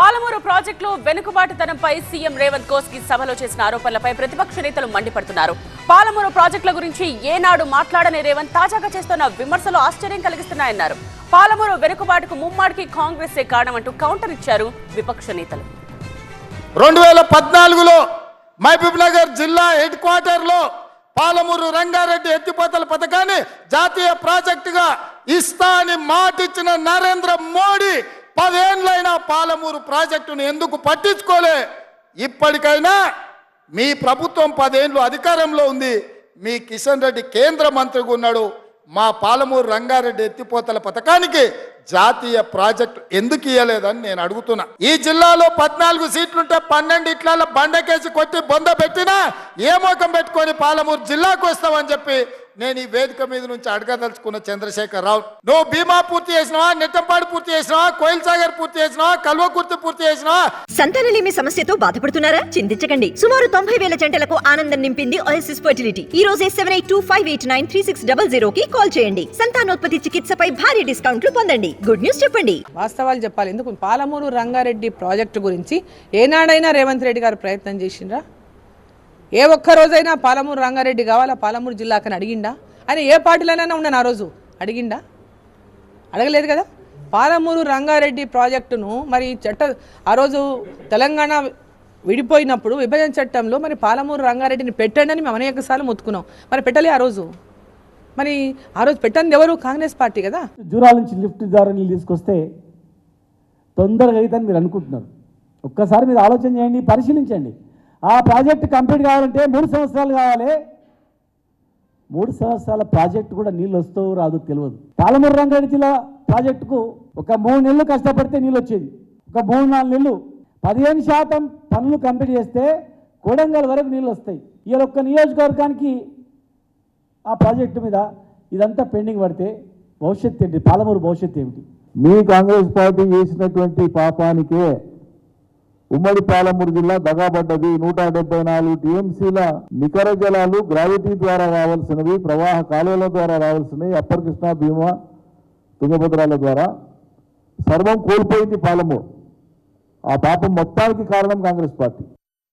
పాలమూరు ప్రాజెక్టులో వెనుకబాటుతనంపై సీఎం రేవంత్ కోస్కి సభలో చేసిన ఆరోపణలపై ప్రతిపక్ష నేతలు మండిపడుతున్నారు. పాలమూరు ప్రాజెక్టుల గురించి ఏనాడు మాట్లాడని రేవంత్ తాజాగా చేస్తున్న విమర్శలు ఆశ్చర్యం కలిగిస్తున్నాయన్నారు. పాలమూరు వెనుకబాటుకు ముమ్మాడికి కాంగ్రెసే కారణమంటూ కౌంటర్ ఇచ్చారు విపక్ష నేతలు. రెండు వేల పద్నాలుగులో మహబూబ్ నగర్ జిల్లా హెడ్ క్వార్టర్లో పాలమూరు రంగారెడ్డి ఎత్తిపోతల పథకాన్ని జాతీయ ప్రాజెక్టుగా ఇస్తా అని మాటిచ్చిన నరేంద్ర మోడీ పదేండ్లైనా పాలమూరు ప్రాజెక్టును ఎందుకు పట్టించుకోలే? ఇప్పటికైనా మీ ప్రభుత్వం పదేండ్లు అధికారంలో ఉంది. మీ కిషన్ రెడ్డి కేంద్ర మంత్రిగా ఉన్నాడు. మా పాలమూరు రంగారెడ్డి ఎత్తిపోతల పథకానికి జాతీయ ప్రాజెక్టు ఎందుకు ఇవ్వలేదని నేను అడుగుతున్నా. ఈ జిల్లాలో పద్నాలుగు సీట్లుంటే పన్నెండు ఇట్ల బండకేసి కొట్టి బొంద పెట్టినా ఏ మోకం పెట్టుకొని పాలమూరు జిల్లాకు వస్తామని చెప్పి నేను ఈ వేదిక మీద నుంచి అడగదలుచుకున్న చంద్రశేఖర్ రావు. నువ్వు భీమా పూర్తి చేసినావా నెట్టంపాడు పూర్తి చేసినావా కోయిల్ సాగర్ పూర్తి చేసినావా కల్వకుర్తి పూర్తి చేసినావా? సంతానలేమి సమస్యతో బాధపడుతున్నారా? చింతించకండి. సుమారు తొంభై వేల జంటలకు ఆనందం నింపింది ఓఎస్ఎస్ ఫర్టిలిటీ. ఈ రోజే seven eight two five eight nine three six double zero కి కాల్ చేయండి. సంతానోత్పత్తి చికిత్సపై భారీ డిస్కౌంట్లు పొందండి. గుడ్ న్యూస్ చెప్పండి. వాస్తవాలు చెప్పాలి. ఎందుకు? పాలమూరు రంగారెడ్డి ప్రాజెక్టు గురించి ఏనాడైనా రేవంత్ రెడ్డి గారు ప్రయత్నం చేసిండ్రా? ఏ ఒక్క రోజైనా పాలమూరు రంగారెడ్డి కావాలా? పాలమూరు జిల్లాకని అడిగిండా? అని ఏ పార్టీలోనైనా ఉన్నాను ఆ రోజు అడిగిండా? అడగలేదు కదా? పాలమూరు రంగారెడ్డి ప్రాజెక్టును మరి చట్ట ఆ రోజు తెలంగాణ విడిపోయినప్పుడు విభజన చట్టంలో మరి పాలమూరు రంగారెడ్డిని పెట్టండి అని మేము అనేక సార్లు మొత్తుకున్నాం. మరి పెట్టలే ఆ రోజు. మరి ఆ రోజు పెట్టండి ఎవరు? కాంగ్రెస్ పార్టీ కదా. జూరాల నుంచి లిఫ్ట్ ద్వారా నీళ్ళు తీసుకొస్తే తొందరగా అవుతుందని మీరు అనుకుంటున్నారు. ఒక్కసారి మీరు ఆలోచన చేయండి పరిశీలించండి. ఆ ప్రాజెక్ట్ కంప్లీట్ కావాలంటే మూడు సంవత్సరాలు కావాలి. మూడు సంవత్సరాల ప్రాజెక్టు కూడా నీళ్ళు వస్తూ రాదు తెలియదు. పాలమూరు రంగారెడ్డి జిల్లా ప్రాజెక్టుకు ఒక మూడు నెలలు కష్టపడితే నీళ్ళు వచ్చేది. ఒక మూడు నాలుగు నెలలు. పదిహేను శాతం పనులు కంప్లీట్ చేస్తే కొడంగల్ వరకు నీళ్ళు వస్తాయి. ఈ ఒక్క నియోజకవర్గానికి ఆ ప్రాజెక్టు మీద ఇదంతా పెండింగ్ పడితే భవిష్యత్తు ఏంటి? పాలమూరు భవిష్యత్తు ఏమిటి? మీ కాంగ్రెస్ పార్టీ చేసినటువంటి పాపానికే ఉమ్మడి పాలమూరు జిల్లా దగాబడ్డది. నూట డెబ్బై నాలుగు టీఎంసీల నికర జలాలు గ్రావిటీ ద్వారా రావాల్సినవి ప్రవాహ కాలువల ద్వారా రావాల్సినవి అప్పర్ కృష్ణా భీమా తుంగభద్రాల ద్వారా. సర్వం కోల్పోయింది పాలమూరు. ఆ పాపం మొత్తానికి కారణం కాంగ్రెస్ పార్టీ.